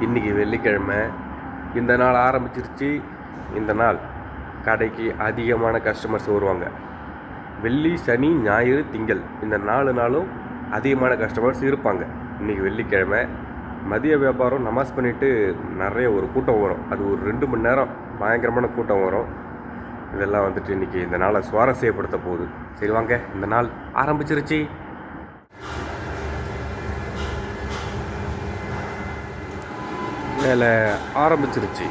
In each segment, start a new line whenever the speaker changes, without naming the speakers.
இன்றைக்கி வெள்ளிக்கிழமை. இந்த நாள் ஆரம்பிச்சிருச்சு. இந்த நாள் கடைக்கு அதிகமான கஸ்டமர்ஸ் வருவாங்க. வெள்ளி சனி ஞாயிறு திங்கள் இந்த நாலு நாளும் அதிகமான கஸ்டமர்ஸ் இருப்பாங்க. இன்றைக்கி வெள்ளிக்கிழமை மதிய வியாபாரம் நமாஸ் பண்ணிவிட்டு நிறைய ஒரு கூட்டம் வரும். அது ஒரு ரெண்டு மணி நேரம் பயங்கரமான கூட்டம் வரும். இதெல்லாம் வந்துட்டு இன்றைக்கி இந்த நாளை சுவாரஸ்யப்படுத்த போகுது. சரி வாங்க இந்த நாள் ஆரம்பிச்சிருச்சு. வேலை ஆரம்பிச்சிருச்சு.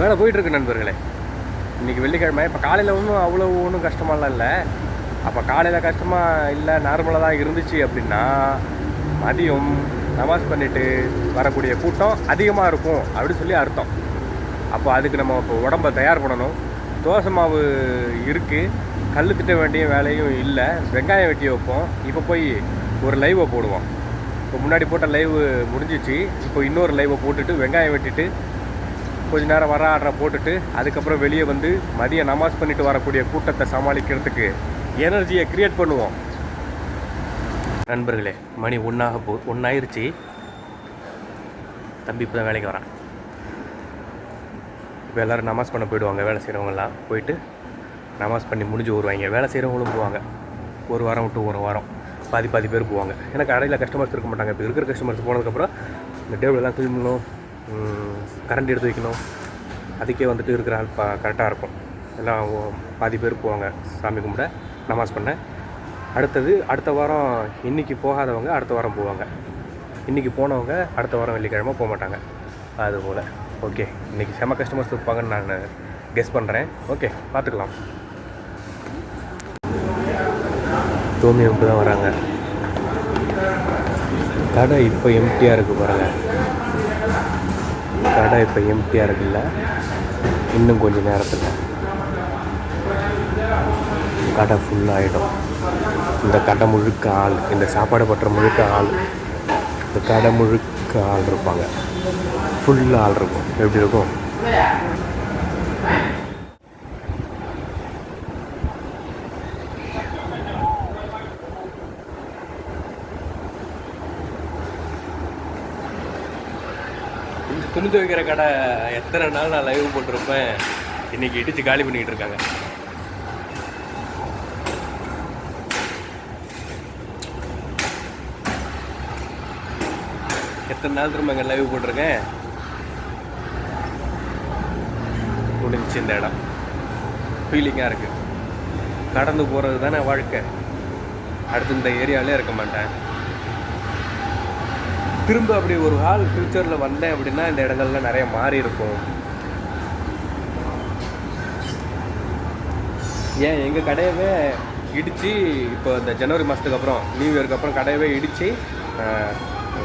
மேலே போயிட்டுருக்கு நண்பர்களே. இன்றைக்கி வெள்ளிக்கிழமை. இப்போ காலையில் ஒன்றும் அவ்வளோ ஒன்றும் கஷ்டமாலாம் இல்லை. அப்போ காலையில் கஷ்டமாக இல்லை நார்மலாக தான் இருந்துச்சு அப்படின்னா மதியம் நமாஸ் பண்ணிட்டு வரக்கூடிய கூட்டம் அதிகமாக இருக்கும் அப்படின்னு சொல்லி அர்த்தம். அப்போ அதுக்கு நம்ம இப்போ உடம்ப தயார் பண்ணணும். தோசை மாவு இருக்குது கல் திட்ட வேண்டிய வேலையும் இல்லை. வெங்காயம் வெட்டி வைப்போம். இப்போ போய் ஒரு லைவை போடுவோம். இப்போ முன்னாடி போட்ட லைவு முடிஞ்சிச்சு. இப்போ இன்னொரு லைவை போட்டுட்டு வெங்காயம் வெட்டிட்டு கொஞ்ச நேரம் வர ஆர்டரை போட்டுட்டு அதுக்கப்புறம் வெளியே வந்து மதியம் நமாஸ் பண்ணிட்டு வரக்கூடிய கூட்டத்தை சமாளிக்கிறதுக்கு எனர்ஜியை கிரியேட் பண்ணுவோம். நண்பர்களே மணி ஒன்றாக போ ஒன்றாயிருச்சு தம்பி இப்போ தான் வேலைக்கு வரான். இப்போ எல்லோரும் நமாஸ் பண்ண போயிடுவாங்க வேலை செய்கிறவங்கலாம் போயிட்டு நமாஸ் பண்ணி முடிஞ்சு வருவாங்க வேலை செய்கிறவங்களும் போவாங்க. ஒரு வாரம் விட்டு ஒரு வாரம். பாதி பாதி பேர் போவாங்க. ஏன்னா கடையில் கஸ்டமர்ஸ் இருக்க மாட்டாங்க. இப்போ இருக்கிற கஸ்டமர்ஸ் போனதுக்கப்புறம் இந்த டேபிள் எல்லாம் க்ளீன் பண்ணணும். கரண்ட் எடுத்து வைக்கணும். அதுக்கே வந்துட்டு இருக்கிற ஆள் பா கரெக்டாக இருக்கும் எல்லாம் பாதி பேர் போவாங்க. சாமி கும்பிட நமாஸ் பண்ண. அடுத்தது அடுத்த வாரம் இன்றைக்கி போகாதவங்க அடுத்த வாரம் போவாங்க. இன்றைக்கி போனவங்க அடுத்த வாரம் வெள்ளிக்கிழமை போக மாட்டாங்க. அதுபோல் ஓகே. இன்றைக்கி செம கஸ்டமர்ஸ் இருப்பாங்கன்னு நான் கெஸ் பண்ணுறேன் ஓகே. பார்த்துக்கலாம். தோமி மட்டும் தான் வராங்க. கடை இப்போ எம்டியாக இருக்குது பாருங்கள் கடை இப்போ எம்டியாக இருக்குல்ல. இன்னும் கொஞ்சம் நேரத்தில் கடை ஃபுல்லாகிடும் இந்த கடை முழுக்க ஆள் இந்த சாப்பாடு பட்டுற முழுக்க ஆள் இந்த கடை முழுக்க ஆள் இருப்பாங்க. ஃபுல்லாக ஆள் இருக்கும். எப்படி இருக்கும்? துணி துவைக்கிற கடை எத்தனை நாள் நான் லைவ் போட்டிருப்பேன்? இன்னைக்கு இடித்து காலி பண்ணிக்கிட்டு இருக்காங்க. எத்தனை நாள் திரும்ப இங்கே லைவ் போட்டிருக்கேன்? முடிஞ்சுச்சு இந்த இடம். ஃபீலிங்காக இருக்குது கடந்து போகிறது தானே வாழ்க்கை. அடுத்து இந்த ஏரியாவிலே இருக்க மாட்டேன். திரும்ப அப்படி ஒரு ஆள் ஃப்யூச்சரில் வந்தேன் அப்படின்னா இந்த இடங்கள்லாம் நிறைய மாறி இருக்கும். ஏன்? எங்கள் கடையவே இடித்து இப்போ இந்த ஜனவரி மாதத்துக்கு அப்புறம் நியூ இயருக்கு அப்புறம் கடையவே இடித்து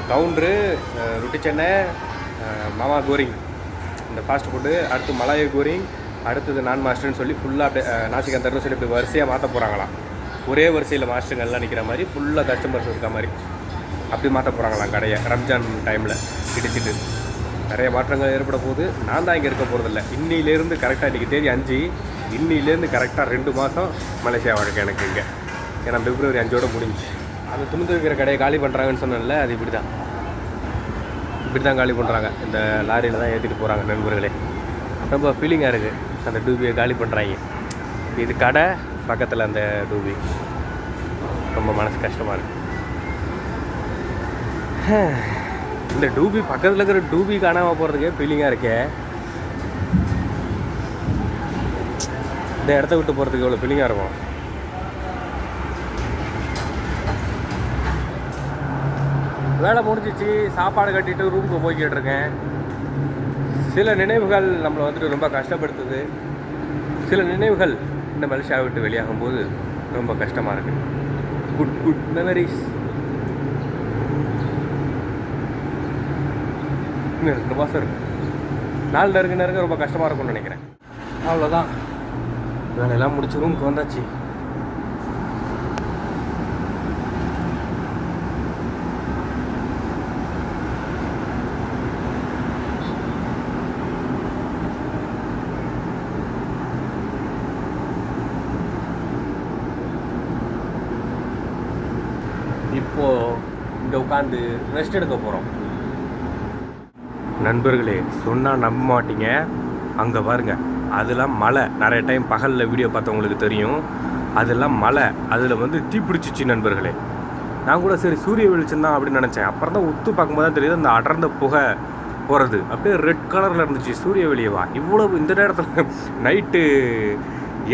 கவுண்ட்ரு ரொட்டி சென்னை மாமா கோரிங். இந்த ஃபாஸ்ட் ஃபுட்டு அடுத்து மலாய கோரிங் அடுத்தது நான் மாஸ்டர்னு சொல்லி ஃபுல்லாக அப்படியே அஹ், நாசிகந்தர்னு சொல்லி இப்படி வரிசையாக மாற்ற போகிறாங்களாம் ஒரே வரிசையில் மாஸ்டருங்கள்லாம் நிற்கிற மாதிரி ஃபுல்லாக கஸ்டமர்ஸ் இருக்க மாதிரி. அப்படி மாற்ற போகிறாங்களாம் கடையை? ரம்ஜான் டைமில் இடிச்சிட்டு. நிறைய மாற்றங்கள் ஏற்பட போகுது. நான் தான் இங்கே இருக்க போகிறதில்ல இன்னிலேருந்து கரெக்டாக இன்றைக்கி தேதி அஞ்சு. இன்னிலேருந்து கரெக்டாக ரெண்டு மாதம் மலேசியா வாழ்க்கை எனக்கு இங்கே. ஏன்னா பிப்ரவரி அஞ்சோடு முடிஞ்சு அந்த துணி துவைக்கிற கடையை காலி பண்ணுறாங்கன்னு சொன்னேன்ல அது இப்படி தான் இப்படி தான் காலி பண்ணுறாங்க இந்த லாரியில் தான் ஏற்றிட்டு போகிறாங்க நண்பர்களே. ரொம்ப ஃபீலிங்காக இருக்குது அந்த டூபியை காலி பண்ணுறாங்க இது கடை பக்கத்தில் அந்த டூபி. ரொம்ப மனசு கஷ்டமாக இருக்குது இந்த டூபி பக்கத்தில் இருக்கிற டூபி காணாமல் போகிறதுக்கே ஃபீலிங்காக இருக்கே. இந்த இடத்த விட்டு போகிறதுக்கு எவ்வளோ ஃபீலிங்காக இருக்கும்? வேலை முடிஞ்சிச்சு சாப்பாடு கட்டிட்டு ரூமுக்கு போய்கிட்டு இருக்கேன் சில நினைவுகள் நம்மளை வந்துட்டு ரொம்ப கஷ்டப்படுத்துது. சில நினைவுகள் இந்த மலேசியாவை விட்டு வெளியாகும் போது ரொம்ப கஷ்டமாக இருக்குது குட் குட் மெமரிஸ் இன்னும் ரெண்டு மாதம் இருக்கு. நாள் நெருங்க நெருங்க ரொம்ப கஷ்டமாக இருக்கும்னு நினைக்கிறேன். அவ்வளோதான் வேலையெல்லாம் முடிச்சு ரூமுக்கு வந்தாச்சு. இப்போ இங்க உட்காந்து ரெஸ்ட் எடுக்க போகிறோம் நண்பர்களே சொன்னால் நம்ப மாட்டீங்க. அங்கே பாருங்கள் அதெல்லாம் மலை நிறைய டைம் பகலில் வீடியோ பார்த்தவங்களுக்கு தெரியும். அதெல்லாம் மலை அதில் வந்து தீப்பிடிச்சிச்சு நண்பர்களே. நான் கூட சரி சூரிய வெளிச்சம் தான் அப்படின்னு நினச்சேன். அப்புறம் தான் உத்து பார்க்கும்போது தான் தெரியுது அந்த அடர்ந்த புகை போகிறது அப்படியே ரெட் கலரில் இருந்துச்சு சூரிய வெளியவா இவ்வளவு இந்த நேரத்தில் நைட்டு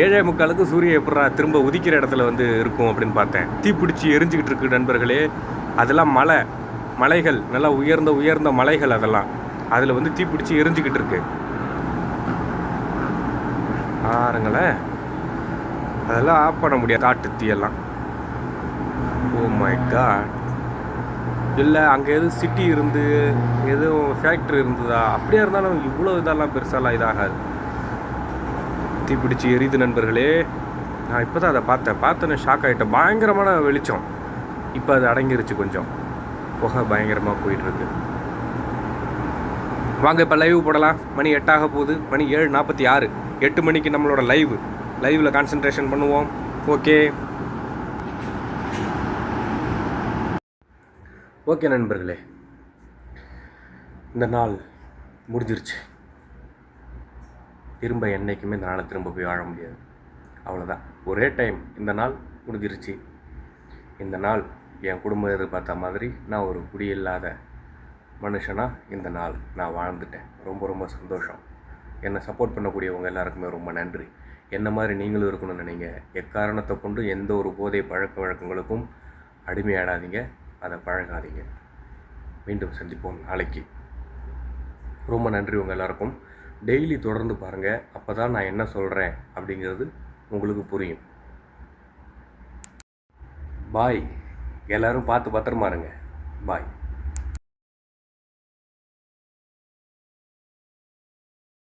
ஏழே முக்காலுக்கு சூரிய எப்படா திரும்ப உதிக்கிற இடத்துல வந்து இருக்கும் அப்படின்னு பார்த்தேன். தீப்பிடிச்சி எரிஞ்சுக்கிட்டு இருக்கு நண்பர்களே. அதெல்லாம் மலை மலைகள் நல்லா உயர்ந்த உயர்ந்த மலைகள் அதெல்லாம். அதில் வந்து தீப்பிடிச்சி எரிஞ்சிக்கிட்டு இருக்கு. பாருங்களேன் அதெல்லாம் ஆஃப் பண்ண முடியாது காட்டு தீயெல்லாம். Oh ஓ மை காட் இல்லை அங்கே எதுவும் சிட்டி இருந்து எதுவும் ஃபேக்ட்ரி இருந்ததா? அப்படியே இருந்தாலும் இவ்வளோ இதெல்லாம் பெருசாலாம் இதாகாது. தீப்பிடிச்சு எரியுது நண்பர்களே. நான் இப்போ தான் அதை பார்த்தேன். பார்த்தோன்னே ஷாக் ஆகிட்டேன் பயங்கரமான வெளிச்சம். இப்போ அது அடங்கிருச்சு கொஞ்சம். புகை பயங்கரமாக போயிட்டுருக்கு வாங்க இப்போ லைவ் போடலாம். மணி எட்டாக போகுது. மணி ஏழு நாற்பத்தி ஆறு. எட்டு மணிக்கு நம்மளோட லைவ் லைவில் கான்சன்ட்ரேஷன் பண்ணுவோம். ஓகே ஓகே நண்பர்களே. இந்த நாள் முடிஞ்சிருச்சு. திரும்ப என்றைக்குமே இந்த நாளை திரும்ப போய் வாழ முடியாது. அவ்வளோதான் ஒரே டைம் இந்த நாள் முடிஞ்சிருச்சு. இந்த நாள் என் குடும்பம் எதிர்பார்த்த மாதிரி நான் ஒரு குடியில்லாத மனுஷனாக இந்த நாள் நான் வாழ்ந்துட்டேன். ரொம்ப ரொம்ப சந்தோஷம். என்னை சப்போர்ட் பண்ணக்கூடியவங்க எல்லாருக்குமே ரொம்ப நன்றி. என்ன மாதிரி நீங்களும் இருக்கணும்னு நினைங்க. எக்காரணத்தை கொண்டு எந்த ஒரு போதை பழக்க வழக்கங்களுக்கும் அடிமையாடாதீங்க. அதை பழகாதீங்க. மீண்டும் சந்திப்போம் நாளைக்கு. ரொம்ப நன்றி உங்கள் எல்லாருக்கும். டெய்லி தொடர்ந்து பாருங்கள் அப்போ தான் நான் என்ன சொல்கிறேன் அப்படிங்கிறது உங்களுக்கு புரியும். பாய். எல்லோரும் பார்த்து பத்திரமா இருங்க. பாய்.